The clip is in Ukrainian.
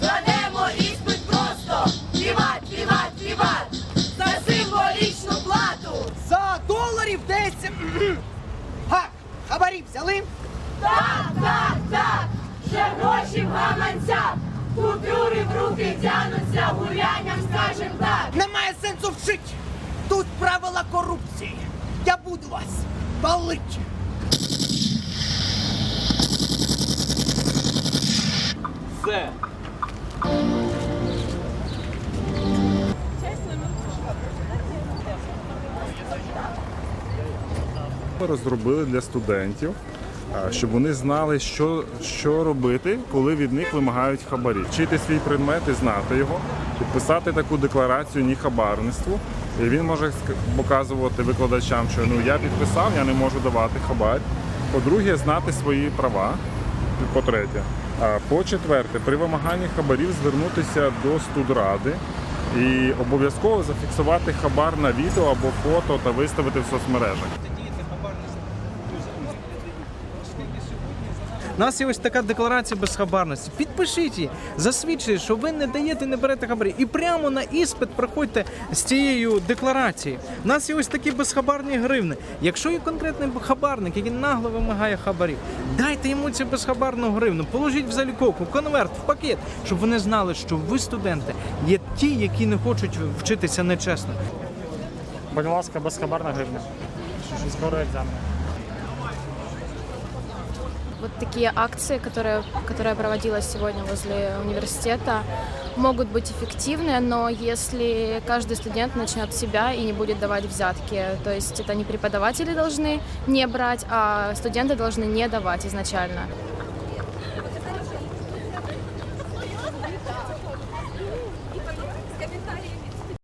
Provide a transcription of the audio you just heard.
складемо іспит просто. Віват, віват, віват, за символічну плату. За доларів десь. Га, хабарі взяли? Так, так, так, вже гроші в гаманцях. Купюри в руки тянуться, гулянням скажем так. Немає сенсу вчить. Тут правила корупції. Я буду вас палить. Все. Ми розробили для студентів, щоб вони знали, що, що робити, коли від них вимагають хабарі. Вчити свій предмет і знати його, підписати таку декларацію ні хабарництву. І він може показувати викладачам, що ну я підписав, я не можу давати хабар. По-друге, знати свої права. По-третє, по-четверте, при вимаганні хабарів звернутися до студради і обов'язково зафіксувати хабар на відео або фото та виставити в соцмережах. У нас є ось така декларація безхабарності. Підпишіть її, засвідчує, що ви не даєте, не берете хабарі. І прямо на іспит приходьте з цією декларацією. У нас є ось такі безхабарні гривни. Якщо є конкретний хабарник, який нагло вимагає хабарів, дайте йому цю безхабарну гривну, положіть в заліковку, конверт, в пакет, щоб вони знали, що ви студенти є ті, які не хочуть вчитися нечесно. Будь ласка, безхабарна гривня. Скоро екзамени Вот такие акции, которые, которая проводилась сегодня возле университета, могут быть эффективны, но если каждый студент начнет с себя и не будет давать взятки, то есть это не преподаватели должны не брать, а студенты должны не давать изначально.